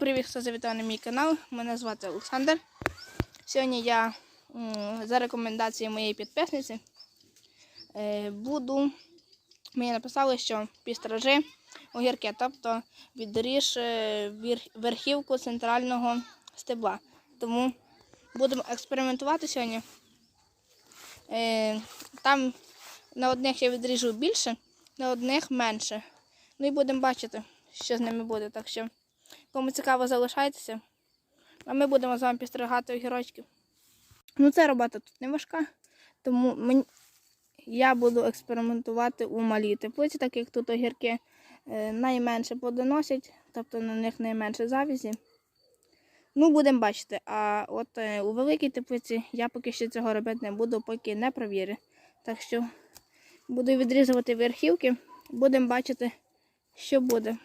Привіт, хто завітав на мій канал. Мене звати Олександр. Сьогодні я за рекомендацією моєї підписниці е, буду. Мені написали, що підстражи огірки, тобто відріж е, верхівку центрального стебла. Тому будемо експериментувати сьогодні. Е, Там на одних я відріжу більше, на одних менше. Ну і будемо бачити, що з ними буде. Так що. Кому цікаво, залишайтеся. А ми будемо з вами підстригати огірочки. Ну, це робота тут не важка, тому мені... я буду експериментувати у малій теплиці, так як тут огірки е, найменше плодоносять, тобто на них найменше завізі. Ну, будемо бачити. А от е, у великій теплиці я поки що цього робити не буду, поки не провірю. Так що буду відрізувати верхівки, будемо бачити, що буде.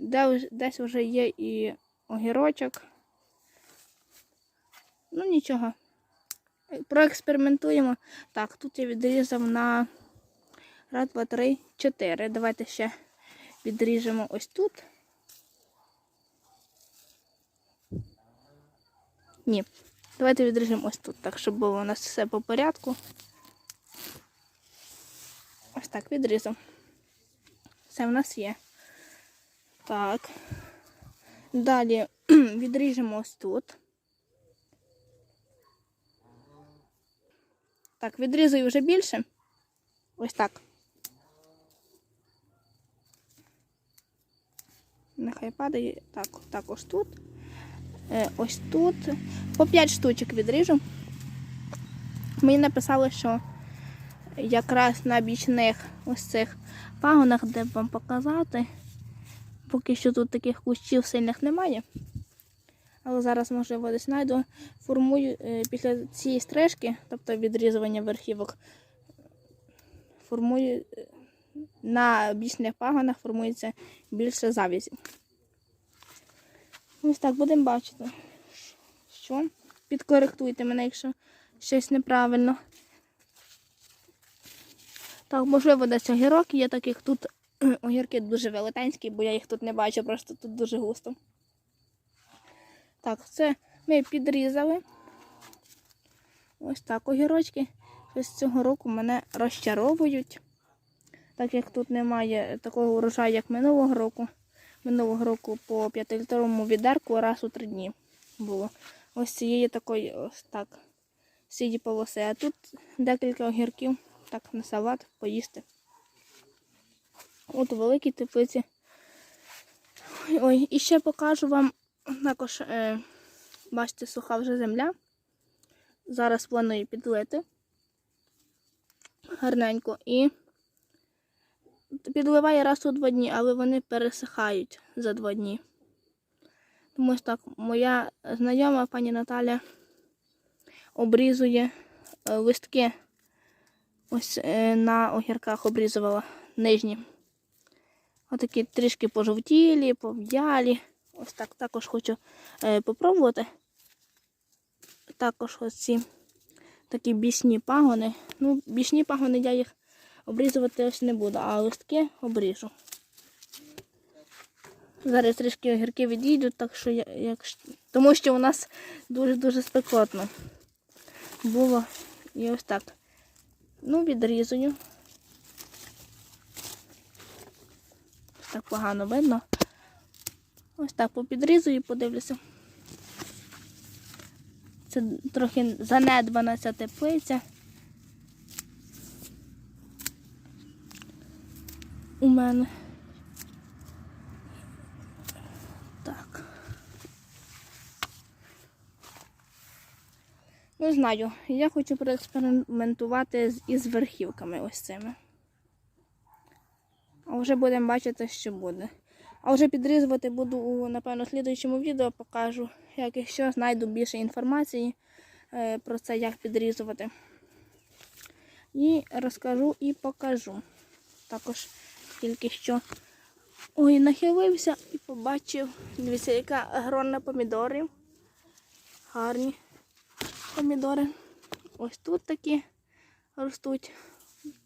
Де, десь вже є і огірочок. Ну нічого. Проекспериментуємо. Так, тут я відрізав на раз, два, три, чотири. Давайте ще відріжемо ось тут. Ні. Давайте відріжемо ось тут, так, щоб було у нас все по порядку. Ось так відрізав. Все в нас є. Так. Далі відріжемо ось тут. Так, відрізую вже більше. Ось так. Нехай падає. Так, також тут. Е, ось тут. По 5 штучок відріжу. Мені написали, що якраз на бічних ось цих пагонах, де б вам показати. Поки що тут таких кущів сильних немає. Але зараз, можливо, десь знайду. Формую е, після цієї стрижки, тобто відрізування верхівок, формую е, на бічних пагонах формується більше завязів. Ось так будемо бачити. Що? Підкоректуйте мене, якщо щось неправильно. Так, можливо, десь огірок є, так як тут огірки дуже велетенські, бо я їх тут не бачу, просто тут дуже густо. Так, це ми підрізали. Ось так огірочки. Ось цього року мене розчаровують. Так як тут немає такого урожаю, як минулого року. Минулого року по 5-літровому відерку раз у три дні було. Ось цієї такої ось так. Сіді полоси. А тут декілька огірків так на салат поїсти. От у великій теплиці. Ой, і ще покажу вам також, е, бачите, суха вже земля. Зараз планую підлити гарненько. І підливає раз у два дні, але вони пересихають за два дні. Тому ось так, моя знайома пані Наталя обрізує е, листки ось е, на огірках обрізувала нижні. Отакі трішки пожовтілі, пов'ялі. Ось так також хочу е, попробувати. Також ось ці такі бічні пагони. Ну, бічні пагони я їх обрізувати ось не буду, а листки обріжу. Зараз трішки огірки відійдуть, так що я, як, тому що у нас дуже-дуже спекотно було. І ось так. Ну, відрізую. Так погано видно. Ось так попідрізую і подивлюся. Це трохи занедбана ця теплиця. У мене. Так. Не знаю, я хочу проекспериментувати із верхівками ось цими. А вже будемо бачити, що буде. А вже підрізувати буду у, напевно, слідуючому відео покажу, як і що знайду більше інформації е, про це, як підрізувати. І розкажу і покажу. Також тільки що ой, нахилився і побачив, дивіться, яка грона помідорів. Гарні помідори. Ось тут такі ростуть.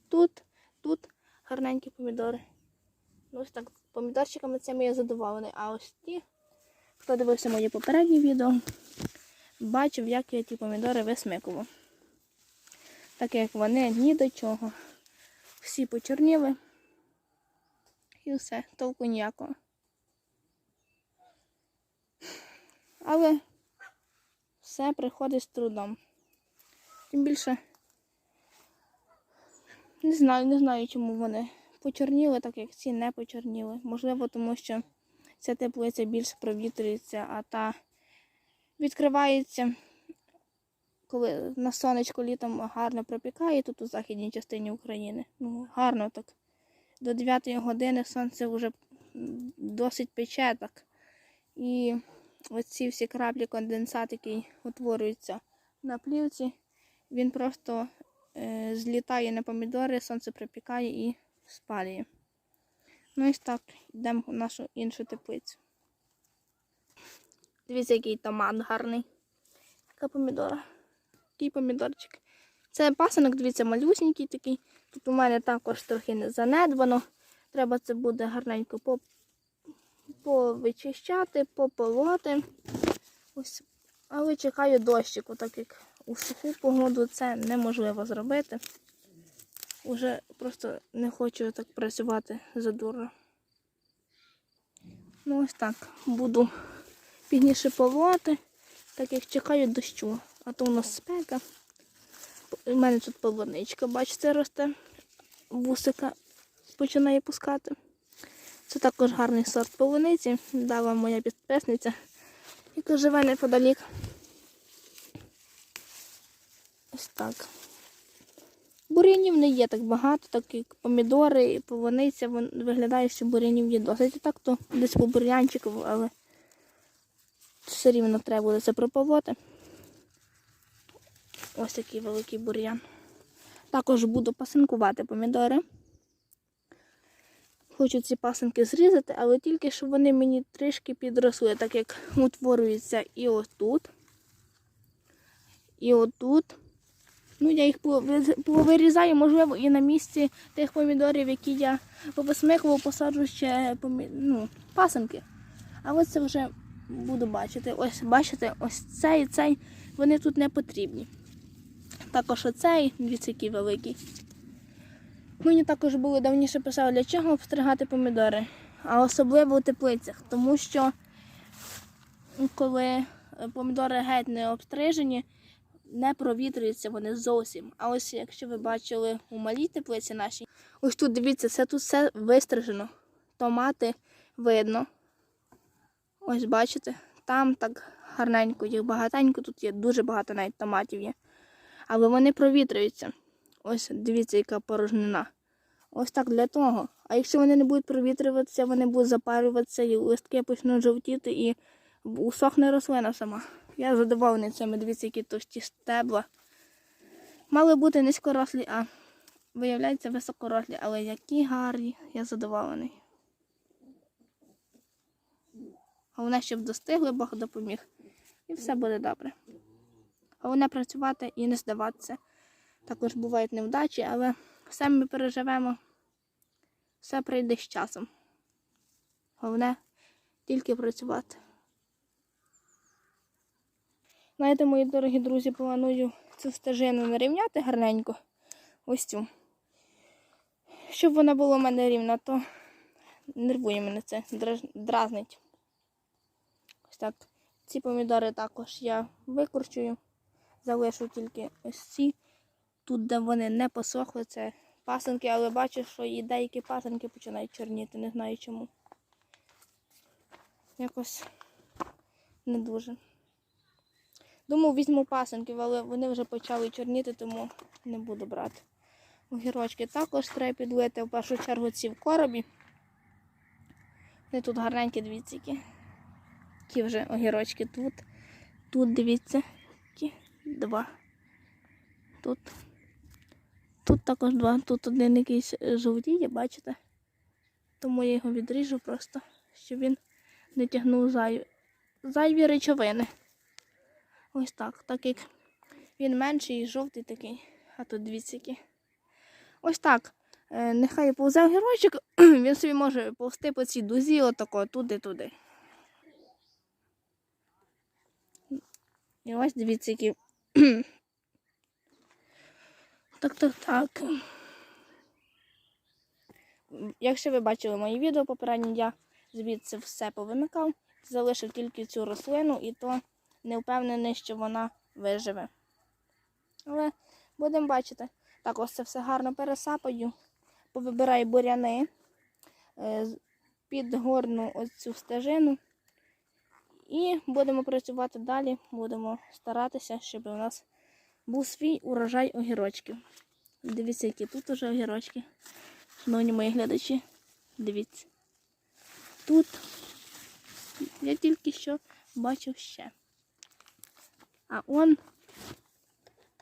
Тут, тут гарненькі помідори. Ну, ось так, помідорчиками цими я задоволений. А ось ті Хто дивився моє попереднє відео, бачив, як я ті помідори висмикував. Так як вони ні до чого. Всі почорніли. І все, толку ніякого. Але все приходить з трудом. Тим більше не знаю, не знаю, чому вони почорніли, так як ці не почорніли. Можливо, тому що ця теплиця більше провітрюється, а та відкривається, коли на сонечко літом гарно пропікає тут у західній частині України. Ну, гарно так. До 9 години сонце вже досить пече так. І оці всі краплі конденсат, який утворюється на плівці, він просто е, злітає на помідори, сонце припікає і спалює. Ну і так, йдемо в нашу іншу теплицю. Дивіться, який томат гарний. Яка помідора. Який помідорчик. Це пасинок, дивіться, малюсенький такий. Тут у мене також трохи не занедбано. Треба це буде гарненько по- повичищати, пополоти. Ось. Але чекаю дощику, так як у суху погоду це неможливо зробити. Уже просто не хочу так працювати задурно. Ну ось так. Буду пізніше полоти, так як чекаю дощу. А то у нас спека. У мене тут полуничка, бачите, росте. Вусика починає пускати. Це також гарний сорт полуниці. Дала моя підписниця, яка живе неподалік. Ось так. Бур'янів не є так багато, так як помідори і полуниця, виглядає, що бур'янів є досить. Так то десь по бур'янчику, але все рівно треба буде це прополоти. Ось такий великий бур'ян. Також буду пасинкувати помідори. Хочу ці пасинки зрізати, але тільки щоб вони мені трішки підросли, так як утворюються і отут, і отут. Ну, я їх повирізаю, можливо, і на місці тих помідорів, які я повисмикував, посаджу ще помі... ну, пасинки. Але це вже буду бачити. Ось бачите, ось цей і цей, вони тут не потрібні. Також оцей, дивіться, який великий. Мені також було давніше писали, для чого обстригати помідори, а особливо у теплицях, тому що коли е, помідори геть не обстрижені, не провітрюються вони зовсім. А ось якщо ви бачили у малій теплиці нашій, ось тут дивіться, все тут все вистрижено. Томати видно. Ось бачите, там так гарненько, їх багатенько, тут є дуже багато навіть томатів є. Але вони провітрюються. Ось дивіться, яка порожнина. Ось так для того. А якщо вони не будуть провітрюватися, вони будуть запарюватися, і листки почнуть жовтіти і усохне рослина сама. Я задоволений цими, дивіться, які товсті стебла. Мали бути низькорослі, а виявляється високорослі, але які гарні, я задоволений. Головне, щоб достигли, Бог допоміг. І все буде добре. Головне працювати і не здаватися. Також бувають невдачі, але все ми переживемо. Все прийде з часом. Головне тільки працювати. Знаєте, мої дорогі друзі, планую цю стежину нарівняти гарненько. Ось цю. Щоб вона була у мене рівна, то нервує мене це, дразнить. Ось так. Ці помідори також я викручую. Залишу тільки ось ці. Тут, де вони не посохли, це пасинки, але бачу, що і деякі пасинки починають чорніти, не знаю чому. Якось не дуже. Думав, візьму пасинків, але вони вже почали чорніти, тому не буду брати. Огірочки також треба підлити в першу чергу ці в коробі. Вони тут гарненькі, дивіться, які. Які вже огірочки тут. Тут дивіться, які два. Тут. Тут також два. Тут один якийсь жовтіє, бачите? Тому я його відріжу просто, щоб він не тягнув зайві, зайві речовини. Ось так. Так як він менший і жовтий такий. А тут дивіться які. Ось так. Е, Нехай повзе огірочок, він собі може повсти по цій дузі, отако, туди-туди. І ось дивіться, які. так, так, так. Якщо ви бачили мої відео попередні, я звідси все повимикав, залишив тільки цю рослину і то не впевнений, що вона виживе. Але будемо бачити. Так, ось це все гарно пересапаю, повибираю буряни, е, підгорну ось цю стежину. І будемо працювати далі, будемо старатися, щоб у нас був свій урожай огірочків. Дивіться, які тут уже огірочки. Шановні мої глядачі, дивіться. Тут я тільки що бачив ще. А он.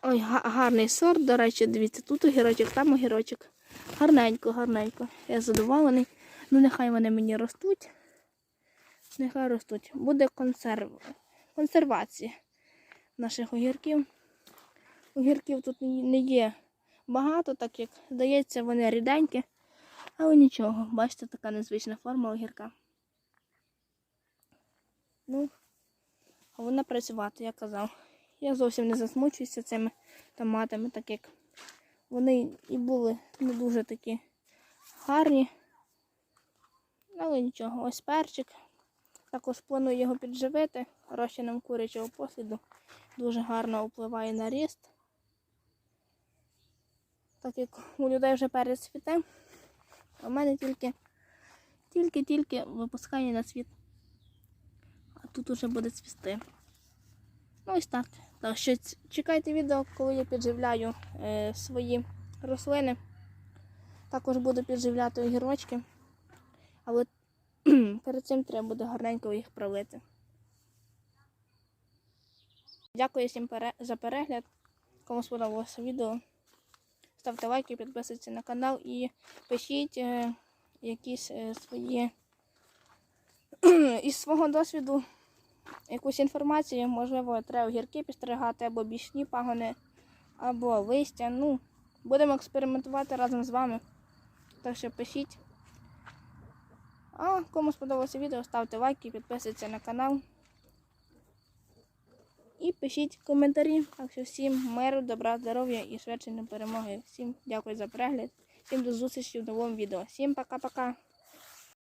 Ой, гарний сорт, до речі, дивіться, тут огірочок, там огірочок. Гарненько, гарненько. Я задоволений. Ну, нехай вони мені ростуть. Нехай ростуть. Буде консерв... консервація наших огірків. Огірків тут не є багато, так як здається, вони ріденькі. Але нічого, бачите, така незвична форма огірка. Ну, а вона працювати, я казав. Я зовсім не засмучуюся цими томатами, так як вони і були не дуже такі гарні. Але нічого, ось перчик. Також планую його підживити розчином курячого посліду. Дуже гарно впливає на ріст. Так як у людей вже перець цвіте, а мене тільки тільки-тільки випускає на світ. Тут уже буде цвісти. Ну ось так. Так що чекайте відео, коли я підживляю е, свої рослини. Також буду підживляти огірочки. Але перед цим треба буде гарненько їх пролити. Дякую всім за перегляд. Кому сподобалося відео. Ставте лайки, підписуйтесь на канал і пишіть е, якісь е, свої із свого досвіду якусь інформацію. Можливо, треба огірки підстригати або бічні пагони, або листя. Ну, будемо експериментувати разом з вами. Так що пишіть. А кому сподобалося відео, ставте лайки, підписуйтесь на канал. І пишіть коментарі. Так що всім миру, добра, здоров'я і швидше перемоги. Всім дякую за перегляд. Всім до зустрічі в новому відео. Всім пока-пока.